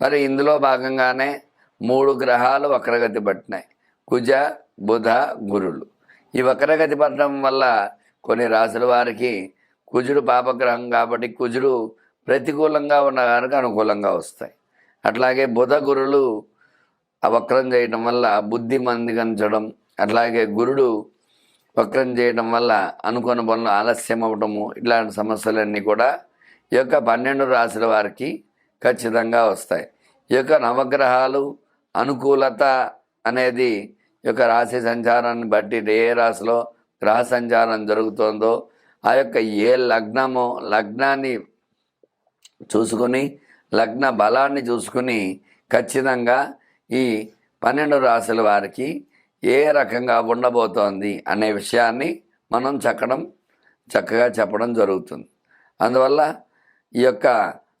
మరి ఇందులో భాగంగానే మూడు గ్రహాలు వక్రగతి పట్టినాయి. కుజ బుధ గురులు ఈ వక్రగతి పట్టడం వల్ల కొన్ని రాసుల వారికి కుజుడు పాపగ్రహం కాబట్టి కుజుడు ప్రతికూలంగా ఉన్న కనుక అనుకూలంగా వస్తాయి. అట్లాగే బుధ గురులు ఆ వక్రం చేయడం వల్ల బుద్ధి మందిగించడం అట్లాగే గురుడు వక్రం చేయడం వల్ల అనుకున్న పనులు ఆలస్యం అవ్వడము ఇట్లాంటి సమస్యలన్నీ కూడా ఈ యొక్క పన్నెండు రాశుల వారికి ఖచ్చితంగా వస్తాయి. ఈ యొక్క నవగ్రహాలు అనుకూలత అనేది ఈ యొక్క రాశి సంచారాన్ని బట్టి ఏ రాశిలో గ్రహ సంచారం జరుగుతుందో ఆ యొక్క ఏ లగ్నమో లగ్నాన్ని చూసుకుని లగ్న బలాన్ని చూసుకుని ఖచ్చితంగా ఈ పన్నెండు రాశుల వారికి ఏ రకంగా ఉండబోతోంది అనే విషయాన్ని మనం చక్కడం చక్కగా చెప్పడం జరుగుతుంది. అందువల్ల ఈ యొక్క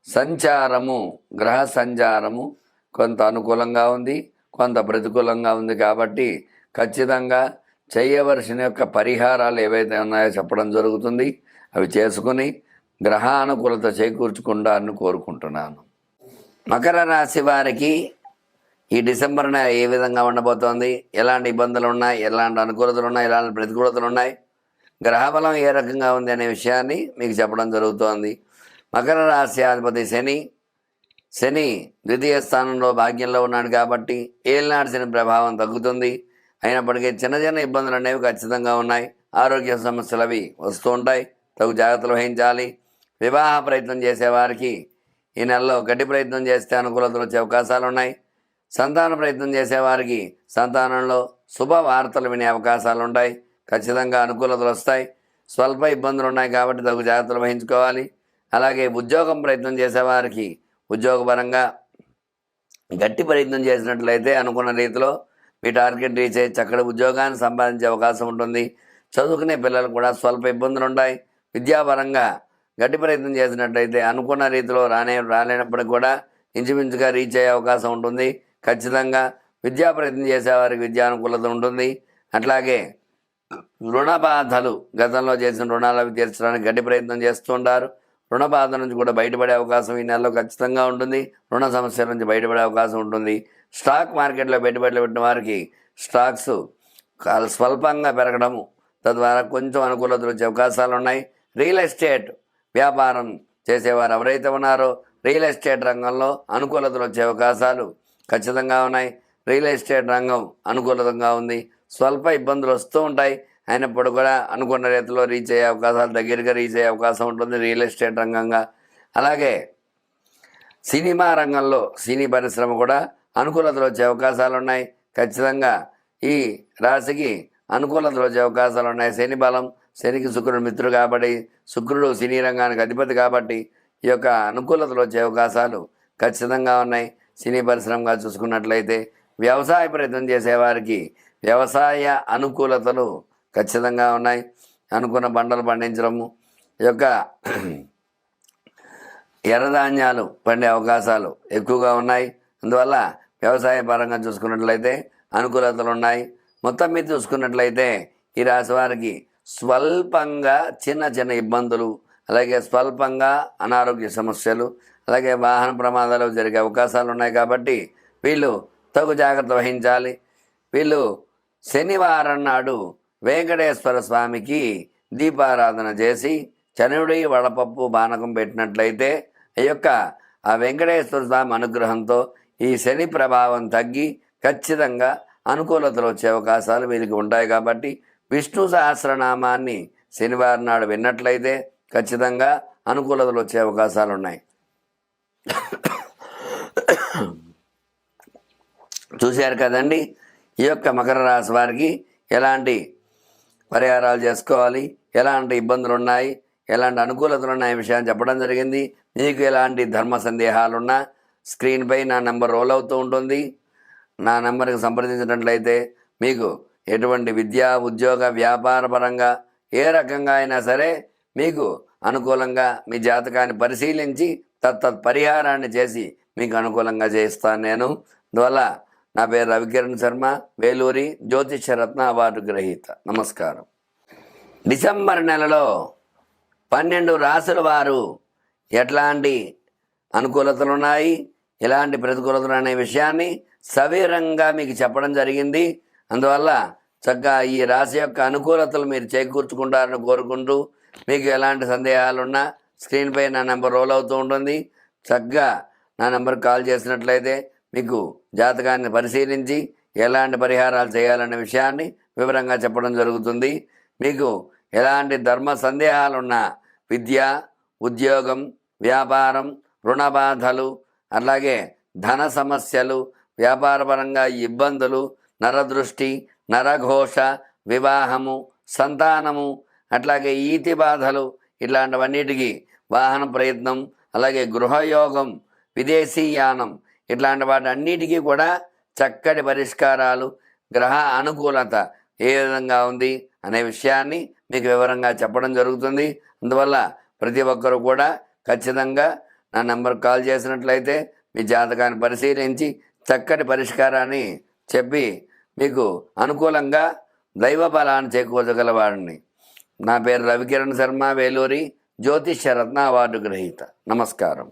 సంచారము గ్రహ సంచారము కొంత అనుకూలంగా ఉంది కొంత ప్రతికూలంగా ఉంది కాబట్టి ఖచ్చితంగా చేయవలసిన యొక్క పరిహారాలు ఏవైతే ఉన్నాయో చెప్పడం జరుగుతుంది. అవి చేసుకుని గ్రహానుకూలత చేకూర్చుకుంటారని కోరుకుంటున్నాను. మకర రాశి వారికి ఈ డిసెంబర్ నెల ఏ విధంగా ఉండబోతోంది? ఎలాంటి ఇబ్బందులు ఉన్నాయి? ఎలాంటి అనుకూలతలు ఉన్నాయి? ఎలాంటి ప్రతికూలతలు ఉన్నాయి? గ్రహబలం ఏ రకంగా ఉంది అనే విషయాన్ని మీకు చెప్పడం జరుగుతోంది. మకర రాశి అధిపతి శని శని ద్వితీయ స్థానంలో భాగ్యంలో ఉన్నాడు కాబట్టి ఏలినాడు శని ప్రభావం తగ్గుతుంది. అయినప్పటికీ చిన్న చిన్న ఇబ్బందులు అనేవి ఖచ్చితంగా ఉన్నాయి. ఆరోగ్య సమస్యలు అవి వస్తూ ఉంటాయి. తగు జాగ్రత్తలు వహించాలి. వివాహ ప్రయత్నం చేసేవారికి ఈ నెలలో గట్టి ప్రయత్నం చేస్తే అనుకూలతలు వచ్చే అవకాశాలు ఉన్నాయి. సంతాన ప్రయత్నం చేసేవారికి సంతానంలో శుభ వార్తలు వినే అవకాశాలు ఉంటాయి. ఖచ్చితంగా అనుకూలతలు వస్తాయి. స్వల్ప ఇబ్బందులు ఉన్నాయి కాబట్టి తగు జాగ్రత్తలు వహించుకోవాలి. అలాగే ఉద్యోగం ప్రయత్నం చేసేవారికి ఉద్యోగపరంగా గట్టి ప్రయత్నం చేసినట్లయితే అనుకున్న రీతిలో మీ టార్గెట్ రీచ్ అయ్యి చక్కటి ఉద్యోగాన్ని సంపాదించే అవకాశం ఉంటుంది. చదువుకునే పిల్లలు కూడా స్వల్ప ఇబ్బందులు ఉంటాయి. విద్యాపరంగా గట్టి ప్రయత్నం చేసినట్లయితే అనుకున్న రీతిలో రానే రాలేనప్పటికి కూడా ఇంచుమించుగా రీచ్ అయ్యే అవకాశం ఉంటుంది. ఖచ్చితంగా విద్యా ప్రయత్నం చేసేవారికి విద్యానుకూలత ఉంటుంది. అట్లాగే రుణ బాధలు గతంలో చేసిన రుణాలు అవి తీర్చడానికి గట్టి ప్రయత్నం చేస్తుంటారు రుణ బాధ నుంచి కూడా బయటపడే అవకాశం ఈ నెలలో ఖచ్చితంగా ఉంటుంది. రుణ సమస్యల నుంచి బయటపడే అవకాశం ఉంటుంది. స్టాక్ మార్కెట్లో పెట్టుబడులు పెట్టిన వారికి స్టాక్స్ స్వల్పంగా పెరగడము తద్వారా కొంచెం అనుకూలతలు వచ్చే అవకాశాలు ఉన్నాయి. రియల్ ఎస్టేట్ వ్యాపారం చేసేవారు ఎవరైతే ఉన్నారో రియల్ ఎస్టేట్ రంగంలో అనుకూలతలు వచ్చే అవకాశాలు ఖచ్చితంగా ఉన్నాయి. రియల్ ఎస్టేట్ రంగం అనుకూలంగా ఉంది. స్వల్ప ఇబ్బందులు వస్తూ ఉంటాయి. అయినప్పుడు కూడా అనుకున్న రీతిలో రీచ్ అయ్యే అవకాశాలు దగ్గరగా రీచ్ అయ్యే అవకాశం ఉంటుంది రియల్ ఎస్టేట్ రంగంగా. అలాగే సినిమా రంగంలో సినీ పరిశ్రమ కూడా అనుకూలతలు వచ్చే అవకాశాలు ఉన్నాయి. ఖచ్చితంగా ఈ రాశికి అనుకూలతలు వచ్చే అవకాశాలు ఉన్నాయి. శని బలం శనికి శుక్రుడు మిత్రుడు కాబట్టి శుక్రుడు సినీ రంగానికి అధిపతి కాబట్టి ఈ యొక్క అనుకూలతలు వచ్చే అవకాశాలు ఖచ్చితంగా ఉన్నాయి. సినీ పరిశ్రమగా చూసుకున్నట్లయితే వ్యవసాయ ప్రయత్నం చేసేవారికి వ్యవసాయ అనుకూలతలు ఖచ్చితంగా ఉన్నాయి. అనుకున్న పంటలు పండించడము ఈ యొక్క ఎర్రధాన్యాలు పండే అవకాశాలు ఎక్కువగా ఉన్నాయి. అందువల్ల వ్యవసాయ పరంగా చూసుకున్నట్లయితే అనుకూలతలు ఉన్నాయి. మొత్తం మీద చూసుకున్నట్లయితే ఈ రాశి వారికి స్వల్పంగా చిన్న చిన్న ఇబ్బందులు అలాగే స్వల్పంగా అనారోగ్య సమస్యలు అలాగే వాహన ప్రమాదాలు జరిగే అవకాశాలు ఉన్నాయి కాబట్టి వీళ్ళు తగు జాగ్రత్త వహించాలి. వీళ్ళు శనివారం నాడు వెంకటేశ్వర స్వామికి దీపారాధన చేసి చనుడి వడపప్పు బానకం పెట్టినట్లయితే ఈ యొక్క ఆ వెంకటేశ్వర స్వామి అనుగ్రహంతో ఈ శని ప్రభావం తగ్గి ఖచ్చితంగా అనుకూలతలు వచ్చే అవకాశాలు వీరికి ఉంటాయి కాబట్టి విష్ణు సహస్రనామాన్ని శనివారం నాడు విన్నట్లయితే ఖచ్చితంగా అనుకూలతలు వచ్చే అవకాశాలు ఉన్నాయి. చూశారు కదండి ఈ యొక్క మకర రాశి వారికి ఎలాంటి పరిహారాలు చేసుకోవాలి. ఎలాంటి ఇబ్బందులు ఉన్నాయి ఎలాంటి అనుకూలతలు ఉన్నాయి విషయాన్ని చెప్పడం జరిగింది. మీకు ఎలాంటి ధర్మ సందేహాలున్నా స్క్రీన్పై నా నెంబర్ రోల్ అవుతూ ఉంటుంది. నా నెంబర్కి సంప్రదించినట్లయితే మీకు ఎటువంటి విద్యా ఉద్యోగ వ్యాపార పరంగా ఏ రకంగా అయినా సరే మీకు అనుకూలంగా మీ జాతకాన్ని పరిశీలించి తత్తత్ పరిహారాన్ని చేసి మీకు అనుకూలంగా చేస్తాను నేను. అందువల్ల నా పేరు రవికిరణ్ శర్మ వేలూరి జ్యోతిషరత్న అవార్డు గ్రహీత. నమస్కారం. డిసెంబర్ నెలలో పన్నెండు రాసుల వారు ఎట్లాంటి అనుకూలతలు ఉన్నాయి ఎలాంటి ప్రతికూలతలు అనే విషయాన్ని సవీరంగా మీకు చెప్పడం జరిగింది. అందువల్ల చక్కగా ఈ రాశి యొక్క అనుకూలతలు మీరు చేకూర్చుకుంటారని కోరుకుంటూ మీకు ఎలాంటి సందేహాలున్నా స్క్రీన్పై నా నెంబర్ రోల్ అవుతూ ఉంటుంది. చక్కగా నా నెంబర్ కాల్ చేసినట్లయితే మీకు జాతకాన్ని పరిశీలించి ఎలాంటి పరిహారాలు చేయాలనే విషయాన్ని వివరంగా చెప్పడం జరుగుతుంది. మీకు ఎలాంటి ధర్మ సందేహాలున్నా విద్య ఉద్యోగం వ్యాపారం రుణ బాధలు అలాగే ధన సమస్యలు వ్యాపారపరంగా ఇబ్బందులు నరదృష్టి నరఘోష వివాహము సంతానము అట్లాగే ఈతి బాధలు ఇట్లాంటివన్నిటికీ వాహన ప్రయత్నం అలాగే గృహయోగం విదేశీయానం ఇట్లాంటి వాటి అన్నిటికీ కూడా చక్కటి పరిష్కారాలు గ్రహ అనుకూలత ఏ విధంగా ఉంది అనే విషయాన్ని మీకు వివరంగా చెప్పడం జరుగుతుంది. అందువల్ల ప్రతి ఒక్కరూ కూడా ఖచ్చితంగా నా నెంబర్ కాల్ చేసినట్లయితే మీ జాతకాన్ని పరిశీలించి చక్కటి పరిష్కారాన్ని చెప్పి మీకు అనుకూలంగా దైవ బలాన్ని చేకూర్చగలవాడిని నా పేరు రవికిరణ్ శర్మ వేలూరి జ్యోతిష్య రత్న అవార్డు గ్రహీత. నమస్కారం.